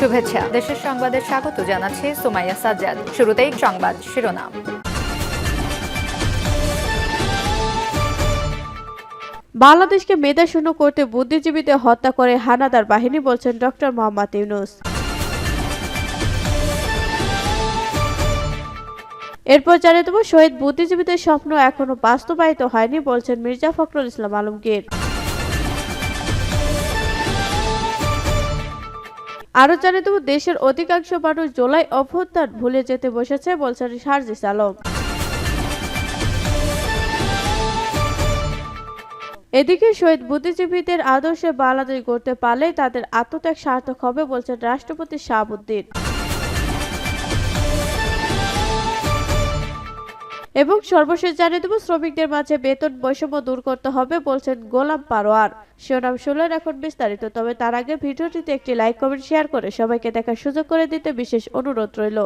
শুভেচ্ছা। দেশের সংবাদে স্বাগত জানাচ্ছি সুমাইয়া সাজ্জাদ। শুরুতেই সংবাদ শিরোনাম। বাংলাদেশকে মেধাশূন্য করতে বুদ্ধিজীবীদের হত্যা করে হানাদার বাহিনী বলছেন ডক্টর মোহাম্মদ ইউনুস। এরপর জানিয়ে দেব, শহীদ বুদ্ধিজীবীদের স্বপ্ন এখনও বাস্তবায়িত হয়নি বলছেন মির্জা ফখরুল ইসলাম আলমগীর। আরও জানিয়ে দেব, দেশের অধিকাংশ মানুষ জুলাই অভ্যুত্থান ভুলে যেতে বসেছে, বলছেন সার্জিস আলম। এদিকে শহীদ বুদ্ধিজীবীদের আদর্শে বাংলাদেশ গড়তে পারলে তাদের আত্মত্যাগ সার্থক হবে, বলছেন রাষ্ট্রপতি শাহাবুদ্দিন। এবং সর্বশেষ জানিয়ে দেব, শ্রমিকদের মাঝে বেতন বৈষম্য দূর করতে হবে বলছেন গোলাম পারোয়ার শিরোনাম শুনলেন এখন বিস্তারিত, তবে তার আগে ভিডিওটিতে একটি লাইক কমেন্ট শেয়ার করে সবাইকে দেখার সুযোগ করে দিতে বিশেষ অনুরোধ রইল।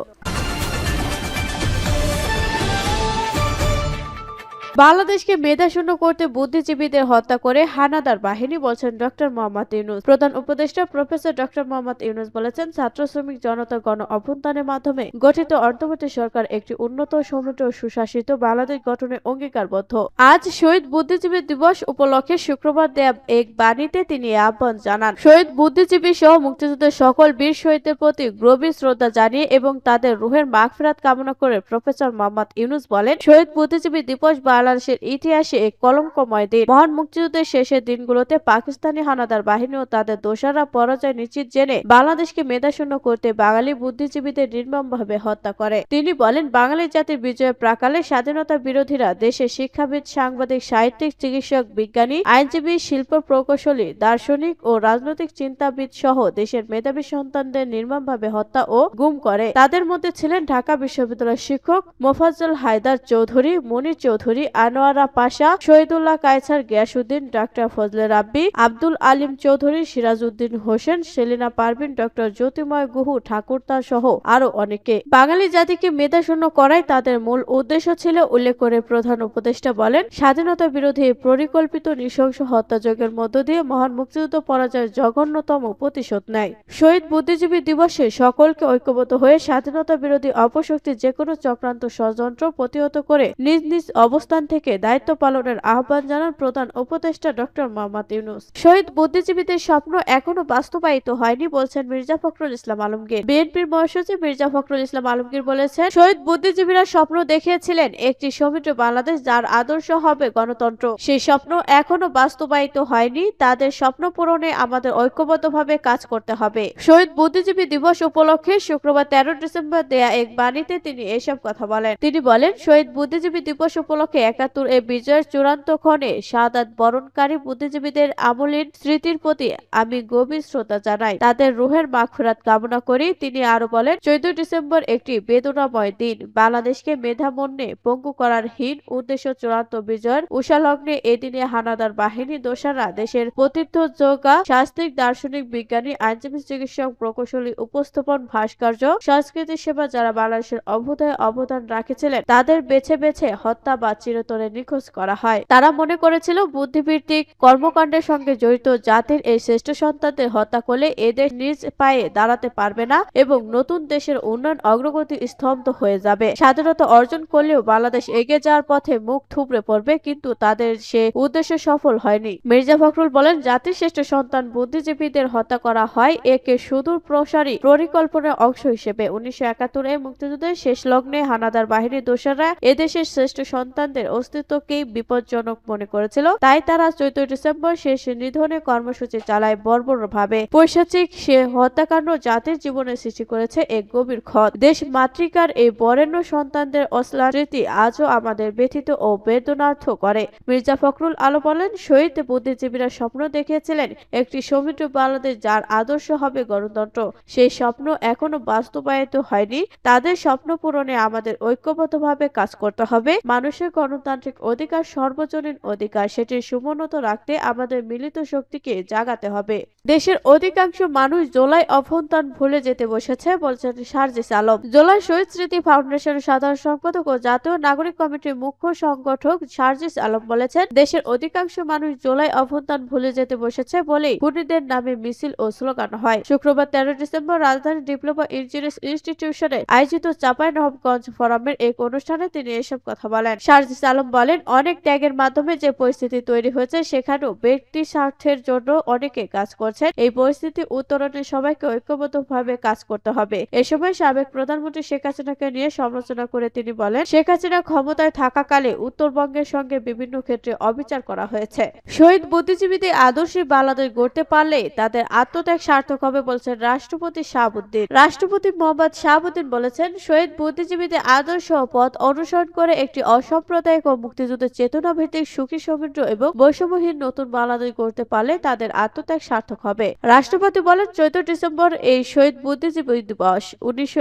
বাংলাদেশকে মেধাশূন্য করতে বুদ্ধিজীবীদের হত্যা করে হানাদার বাহিনী বলছেন ডক্টর মোহাম্মদ ইউনুস। প্রধান উপদেষ্টা প্রফেসর ডক্টর মোহাম্মদ ইউনুস বলেছেন, ছাত্র শ্রমিক জনতা গণ অভ্যুত্থানের মাধ্যমে গঠিত অন্তর্বর্তী সরকার একটি উন্নত, সমৃদ্ধ সুশাসিত বাংলাদেশ গঠনে অঙ্গীকারবদ্ধ। আজ শহীদ বুদ্ধিজীবী দিবস উপলক্ষে শুক্রবার দেয়া এক বাণীতে তিনি আহ্বান জানান। শহীদ বুদ্ধিজীবী সহ মুক্তিযুদ্ধের সকল বীর শহীদদের প্রতি গভীর শ্রদ্ধা জানিয়ে এবং তাদের রুহের মাগফিরাত কামনা করে প্রফেসর মোহাম্মদ ইউনুস বলেন, শহীদ বুদ্ধিজীবী দিবস বাংলাদেশের ইতিহাসে এক কলঙ্কময় দিন। মহান মুক্তিযুদ্ধের শেষের দিনগুলোতে পাকিস্তানি হানাদার বাহিনী ও তাদের দোষারা পরাজয় নিশ্চিত জেনে বাংলাদেশকে মেধাশূন্য করতে বাঙালি বুদ্ধিজীবীদের নির্মমভাবে হত্যা করে। তিনি বলেন, বাঙালি জাতির বিজয়ের প্রাকালে স্বাধীনতা বিরোধীরা দেশের শিক্ষাবিদ, সাংবাদিক, সাহিত্যিক, চিকিৎসক, বিজ্ঞানী, আইনজীবী, শিল্প প্রকৌশলী, দার্শনিক ও রাজনৈতিক চিন্তাবিদ সহ দেশের মেধাবী সন্তানদের নির্মমভাবে হত্যা ও গুম করে। তাদের মধ্যে ছিলেন ঢাকা বিশ্ববিদ্যালয়ের শিক্ষক মোফাজ্জল হায়দার চৌধুরী, মনির চৌধুরী আনোয়ারা পাশা, শহীদুল্লাহ কায়সার গিয়াসুদ্দিন ডাক্তার ফজলে রাব্বি, আব্দুল আলিম চৌধুরী, সিরাজউদ্দিন হোসেন, সেলিনা পারভিন, ডক্টর জ্যোতিময় গুহু, ঠাকুরতা সহ আরও অনেকে। বাঙালি জাতিকে মেধাশূন্য করাই তাদের মূল উদ্দেশ্য ছিল, উল্লেখ করে প্রধান উপদেষ্টা বলেন, স্বাধীনতা বিরোধী পরিকল্পিত নৃশংস হত্যাযজ্ঞের মধ্য দিয়ে মহান মুক্তিযুদ্ধ পরাজয়ের জঘন্যতম প্রতিশোধ নেয়। শহীদ বুদ্ধিজীবী দিবসে সকলকে ঐক্যবদ্ধ হয়ে স্বাধীনতা বিরোধী অপশক্তির যে কোনো চক্রান্ত ষড়যন্ত্র প্রতিহত করে নিজ নিজ অবস্থান থেকে দায়িত্ব পালনের আহ্বান জানান প্রধান উপদেষ্টা ডক্টর মোহাম্মদ ইউনুস। শহীদ বুদ্ধিজীবীদের স্বপ্ন এখনও বাস্তবায়িত হয়নি বলছেন মির্জা ফখরুল ইসলাম আলমগীর। বিএনপির মহাসচিব মির্জা ফখরুল ইসলাম আলমগীর বলেছেন, শহীদ বুদ্ধিজীবীরা স্বপ্ন দেখিয়েছিলেন একটি সমৃদ্ধ বাংলাদেশ যার আদর্শ হবে গণতন্ত্র। সেই স্বপ্ন এখনও বাস্তবায়িত হয়নি, তাদের স্বপ্ন পূরণে আমাদের ঐক্যবদ্ধভাবে কাজ করতে হবে। শহীদ বুদ্ধিজীবী দিবস উপলক্ষে শুক্রবার তেরো ডিসেম্বর দেয়া এক বাণীতে তিনি এসব কথা বলেন। তিনি বলেন, শহীদ বুদ্ধিজীবী দিবস উপলক্ষে একাত্তর এ বিজয়ের চূড়ান্ত ক্ষণে শাহাদাত বরণকারী বুদ্ধিজীবীদের আমলীন স্মৃতির প্রতি আমি গভীর শ্রদ্ধা জানাই। তাদের রুহের মাগফিরাত কামনা করি তিনি আরও বলেন, চৌদ্দ ডিসেম্বর একটি বেদনাময় দিন। বাংলাদেশকে মেধামন্যে পঙ্গু করার হীন উদ্দেশ্য চূড়ান্ত বিজয়ের উষালগ্নে এদিনে হানাদার বাহিনী দোষারা দেশের প্রতীর্থ যোগা শাস্ত্রিক দার্শনিক, বিজ্ঞানী, আইনজীবী, চিকিৎসক, প্রকৌশলী, উপস্থাপন, ভাস্কর্য সংস্কৃতি সেবা যারা বাংলাদেশের অভ্যুদয়ে অবদান রাখেছিলেন, তাদের বেছে বেছে হত্যা বা চিরতরে নিখোঁজ করা হয়। তারা মনে করেছিল বুদ্ধিভিত্তিক কর্মকাণ্ডের সঙ্গে জড়িত জাতির এই শ্রেষ্ঠ সন্তানদের হত্যা করলে এদেশ নিজ পায়ে দাঁড়াতে পারবে না এবং নতুন দেশের উন্নয়ন অগ্রগতি স্তব্ধ হয়ে যাবে। স্বাধীনতা অর্জন করলেও বাংলাদেশ এগিয়ে যাওয়ার পথে মুখ থুবড়ে পড়বে, কিন্তু তাদের সে উদ্দেশ্য সফল হয়নি। মির্জা ফখরুল বলেন, জাতির শ্রেষ্ঠ সন্তান বুদ্ধিজীবীদের হত্যা করা হয় একে সুদূর প্রসারী পরিকল্পনার অংশ হিসেবে। উনিশশো একাত্তরে মুক্তিযুদ্ধের শেষ লগ্নে হানাদার বাহিনীর দোষরা এদেশের শ্রেষ্ঠ সন্তানদের অস্তিত্বকেই বিপজ্জনক মনে করেছিল। তাই তারা চৌদ্দ ডিসেম্বর শেষ নিধনে কর্মসূচি চালায় বর্বরভাবে। পৈশাচিক সে হত্যাকাণ্ড জাতির জীবনে সৃষ্টি করেছে এক গভীর ক্ষত। দেশ মাতৃকার এই বরেণ্য সন্তানদের অশ্লারীতি আজও আমাদের ব্যথিত ও বেদনার্থ করে। মির্জা ফখরুল আলো বলেন, শহীদ বুদ্ধিজীবীরা স্বপ্ন দেখিয়েছিলেন একটি সমৃদ্ধ বাংলাদেশ যার আদর্শ হবে গণতন্ত্র। সেই স্বপ্ন এখনও বাস্তবায়িত হয়নি। তাদের স্বপ্ন পূরণে আমাদের ঐক্যবদ্ধভাবে কাজ করতে হবে। মানুষের গণ গণতান্ত্রিক অধিকার সর্বজনীন অধিকার, সেটি সমুন্নত রাখতে আমাদের মিলিত শক্তিকে জাগাতে হবে। দেশের অধিকাংশ মানুষ জোলাই অভ্যন্তর ভুলে যেতে বসেছে, বলছেন সার্জিস আলম। জোলাই শহীদ স্মৃতি ফাউন্ডেশনের সাধারণ সম্পাদক ও জাতীয় নাগরিক কমিটির মুখ্য সংগঠক সার্জিস আলম বলেছেন, দেশের অধিকাংশ মানুষ জোলাই অভ্যন্তর ভুলে যেতে বসেছে বলেই খুনিদের নামে মিছিল ও স্লোগান হয়। শুক্রবার তেরো ডিসেম্বর রাজধানী ডিপ্লোমা ইঞ্জিনিয়ার্স ইনস্টিটিউশনে আয়োজিত চাঁপাইনবাবগঞ্জ ফোরামের এক অনুষ্ঠানে তিনি এসব কথা বলেন। সার্জিস আলম বলেন, অনেক ত্যাগের মাধ্যমে যে পরিস্থিতি তৈরি হয়েছে, সেখানেও ব্যক্তি স্বার্থের জন্য অনেকে কাজ করছেন। এই পরিস্থিতি উত্তরণে সবাইকে ঐক্যবদ্ধভাবে কাজ করতে হবে। এ সময় সাবেক প্রধানমন্ত্রী শেখ হাসিনাকে নিয়ে সমালোচনা করে তিনি বলেন, শেখ হাসিনা ক্ষমতায় থাকাকালে উত্তরবঙ্গের সঙ্গে বিভিন্ন ক্ষেত্রে অবিচার করা হয়েছে। শহীদ বুদ্ধিজীবীদের আদর্শী বাংলাদেশ গড়তে পারলে তাদের আত্মত্যাগ সার্থক হবে বলছেন রাষ্ট্রপতি শাহাবুদ্দিন। রাষ্ট্রপতি মোহাম্মদ শাহাবুদ্দিন বলেছেন, শহীদ বুদ্ধিজীবীদের আদর্শ পথ অনুসরণ করে একটি অসাম্প্রদায়িক ও মুক্তিযুদ্ধের চেতনা ভিত্তিক সুখী, সমৃদ্ধ এবং বৈষম্যহীন নতুন বাংলাদেশ গড়তে পারলে তাদের আত্মত্যাগ সার্থক হবে। রাষ্ট্রপতি বলেন, চৌদ্দ ডিসেম্বর এই শহীদ বুদ্ধিজীবী দিবস। উনিশশো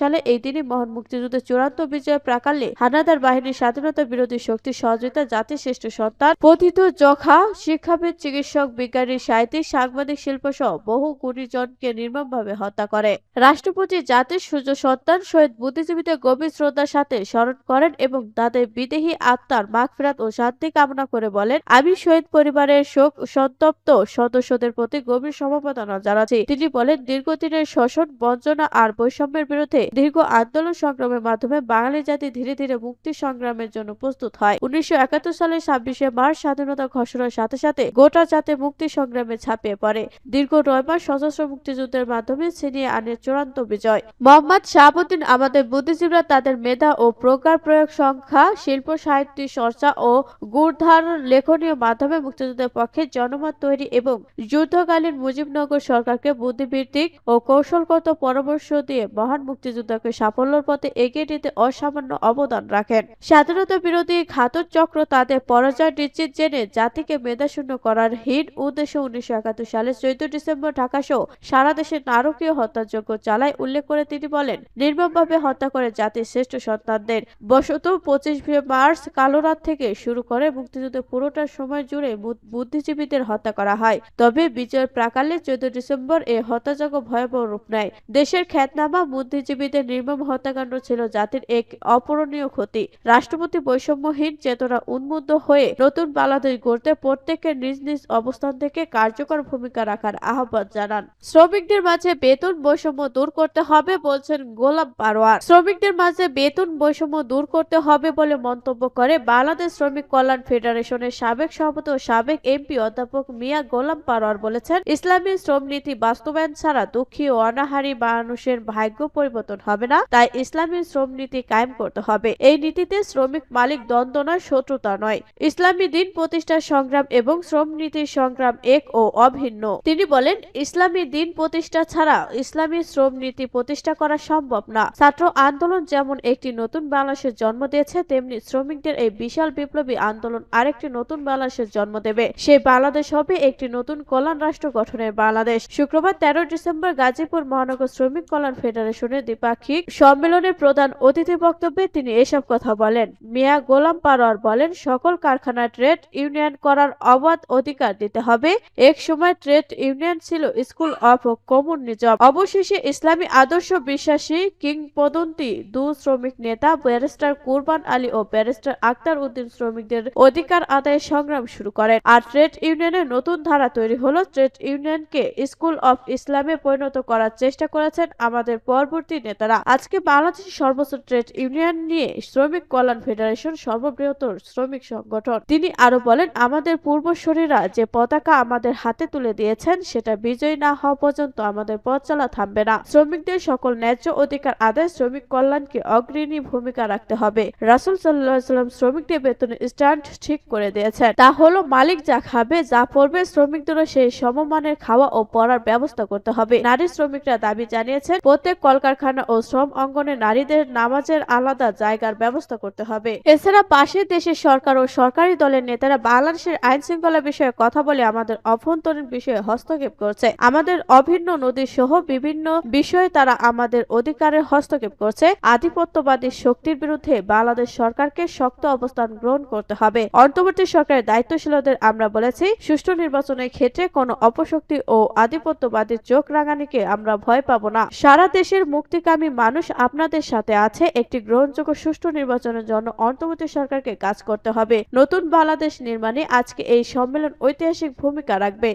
সালে এই দিনই মহান মুক্তিযুদ্ধের চূড়ান্ত বিজয় প্রাকালে হানাদার বাহিনীর স্বাধীনতা বিরোধী শক্তি সহযোগিতা জাতির শ্রেষ্ঠ সন্তান, পতিত যখা শিক্ষাবিদ, চিকিৎসক, বিজ্ঞানী, সাহিত্যিক, সাংবাদিক শিল্প সহ বহু গুণীজনকে নির্মমভাবে হত্যা করে। রাষ্ট্রপতি জাতির সূর্য সন্তান শহীদ বুদ্ধিজীবীদের গভীর শ্রদ্ধার সাথে স্মরণ করেন এবং তাদের বিদেহী আত্মার মাগফিরাত ও শান্তি কামনা করে বলেন, আমি শহীদ পরিবারের শোক, সন্তপ্ত সদস্যদের প্রতি গভীর সমবেদনা জানাচ্ছি। তিনি বলেন, দীর্ঘদিনের শোষণ, বঞ্চনা আর বৈষম্যের বিরুদ্ধে দীর্ঘ আন্দোলন সংগ্রামের মাধ্যমে বাঙালি জাতি ধীরে ধীরে মুক্তি সংগ্রামের জন্য প্রস্তুত হয়। উনিশশো সালের ছাব্বিশে মার্চ স্বাধীনতা ঘোষণার সাথে সাথে গোটা জাতি মুক্তি সংগ্রামে ছাপিয়ে পড়ে। দীর্ঘ নয় মাস সশস্ত্র মুক্তিযুদ্ধের মাধ্যমে ছিনিয়ে আনে চূড়ান্ত বিজয়। মোহাম্মদ শাহাবুদ্দিন আমাদের বুদ্ধিজীবীরা তাদের মেধা ও প্রকার প্রয়োগ সংখ্যা, শিল্প সাহিত্য চর্চা ও গুড়ধার লেখনীয় মাধ্যমে মুক্তিযুদ্ধের পক্ষে জনমত তৈরি এবং যুদ্ধকালীন মুজিবনগর সরকারকে বুদ্ধিভিত্তিক ও কৌশলগত পরামর্শ দিয়ে মহান মুক্তিযুদ্ধকে সাফল্যের পথে এগিয়ে নিতে অসামান্য অবদান রাখেন। স্বাধীনতা বিরোধী ঘাতক চক্র তাদের পরাজয় নিশ্চিত জেনে জাতিকে মেধাশূন্য করার হীন উদ্দেশ্যে উনিশশো একাত্তর সালের চৌদ্দ ডিসেম্বর ঢাকা সহ সারা দেশে নারকীয় হত্যাযজ্ঞ চালায় উল্লেখ করে তিনি বলেন, নির্মমভাবে হত্যা করে জাতির শ্রেষ্ঠ সন্তানদের। বসত পঁচিশ মার্চ কালো রাত থেকে শুরু করে মুক্তিযুদ্ধের পুরোটা সময় জুড়ে বুদ্ধিজীবীদের হত্যা করা হয়। তবে বিজয়ের প্রাকালে চৌদ্দ ডিসেম্বর এই হত্যাযজ্ঞ ভয়াবহ রূপ নেয়। দেশের খ্যাতনামা বুদ্ধিজীবীদের নির্মম হত্যাকাণ্ড ছিল জাতির এক অপূরণীয় ক্ষতি। রাষ্ট্রপতি বৈষম্যহীন চেতনা উন্মুক্ত হয়ে নতুন বাংলাদেশ গড়তে প্রত্যেকের নিজ নিজ অবস্থান থেকে কার্যকর ভূমিকা রাখার আহ্বান জানান। শ্রমিকদের মাঝে বেতন বৈষম্য দূর করতে হবে বলছেন গোলাপ পারোয়ার শ্রমিকদের মাঝে বেতন বৈষম্য দূর করতে হবে বলে মন্তব্য করে বাংলাদেশ শ্রমিক কল্যাণ ফেডারেশনের সাবেক সভাপতি ও সাবেক এমপি অধ্যাপক মিয়া গোলাম পারোয়ার বলেছেন, ইসলামী শ্রম নীতি বাস্তবায়ন ছাড়া দুঃখী ও অনাহারী মানুষের ভাগ্য পরিবর্তন হবে না, তাই ইসলামী শ্রম নীতি কায়েম করতে হবে। এই নীতিতে শ্রমিক মালিক দ্বন্দ্ব নয়, শত্রুতা নয়। ইসলামী দিন প্রতিষ্ঠার সংগ্রাম এবং শ্রম নীতির সংগ্রাম এক ও অভিন্ন। তিনি বলেন, ইসলামী দিন প্রতিষ্ঠা ছাড়া ইসলামী শ্রম নীতি প্রতিষ্ঠা করা সম্ভব না। ছাত্র আন্দোলন যেমন একটি নতুন বাংলাদেশের জন্ম দিয়েছে, তেমনি শ্রমিকদের এই বিশাল বিপ্লবী আন্দোলন আরেকটি নতুন বাংলাদেশের জন্ম দেবে। সেই বাংলাদেশ হবে একটি নতুন কল্যাণ রাষ্ট্র গঠনের বাংলাদেশ। শুক্রবার তেরো ডিসেম্বর গাজীপুর মহানগর শ্রমিক কল্যাণ ফেডারেশনের দ্বিপাক্ষিক সম্মেলনের প্রধান অতিথি বক্তব্যে তিনি এসব কথা বলেন। মিয়া গোলাম পারোয়ার বলেন, সকল কারখানা ট্রেড ইউনিয়ন করার অবাধ অধিকার দিতে হবে। এক সময় ট্রেড ইউনিয়ন ছিল স্কুল অফ কমিউনিজম। অবশেষে ইসলামী আদর্শ বিশ্বাসী কিংবদন্তি দু শ্রমিক নেতা ব্যারিস্টার কুরবান আলী ও ব্যারিস্টার আক্তার উদ্দিন শ্রমিকদের অধিকার আদায়ের সংগ্রাম শুরু করেন। আর ট্রেড ইউনিয়নের নতুন ধারা তৈরি হলো। ট্রেড ইউনিয়নকে স্কুল অফ ইসলামে পরিণত করার চেষ্টা করেছেন আমাদের পরবর্তী নেতারা। আজকে বাংলাদেশের সর্বোচ্চ ট্রেড ইউনিয়ন নিয়ে শ্রমিক কল্যাণ ফেডারেশন সর্ববৃহত্তর শ্রমিক সংগঠন। তিনি আরও বলেন, আমাদের পূর্বসূরীরা যে পতাকা আমাদের হাতে তুলে দিয়েছেন, সেটা বিজয় না হওয়া পর্যন্ত আমাদের পথ চলা থামবে না। শ্রমিকদের সকল ন্যায্য অধিকার আদায় শ্রমিক কল্যাণকে অগ্রণী ভূমিকা রাখতে হবে। রাসুল সাল্লাহ সাল্লাম শ্রমিকদের বেতনের স্ট্যান্ড ঠিক করে দিয়েছেন। তা হলো, মালিক যা খাবে, যা পড়বে, শ্রমিকদেরও সেই সমমানের খাওয়া ও পড়ার ব্যবস্থা করতে হবে। নারী শ্রমিকরা দাবি জানিয়েছেন, প্রত্যেক কলকারখানা ও শ্রম অঙ্গনে নারীদের নামাজের আলাদা জায়গার ব্যবস্থা করতে হবে। এছাড়া পাশের দেশের সরকার ও সরকারি দলের নেতারা বাংলাদেশের আইন শৃঙ্খলা বিষয়ে কথা বলে আমাদের অভ্যন্তরীণ বিষয়ে হস্তক্ষেপ করছে। আমাদের অভিন্ন নদী সহ বিভিন্ন বিষয়ে তারা আমাদের অধিকারের হস্তক্ষেপ করছে। আধিপত্যবাদী শক্তির বিরুদ্ধে বাংলাদেশ সরকারকে শক্ত অবস্থান গ্রহণ করতে হবে। অন্তর্বর্তী সরকারের দায়িত্বশীলদের আমরা বলেছি, সুষ্ঠু নির্বাচনের ক্ষেত্রে কোনো অপশক্তি ও আধিপত্যবাদীর চোখ রাঙানিকে আমরা ভয় পাবো না। সারা দেশের মুক্তিকামী মানুষ আপনাদের সাথে আছে, একটি গ্রহণযোগ্য সুষ্ঠু নির্বাচনের জন্য অন্তর্বর্তী সরকারকে কাজ করতে হবে। নতুন বাংলাদেশ নির্মাণে আজকে এই সম্মেলন ঐতিহাসিক ভূমিকা রাখবে।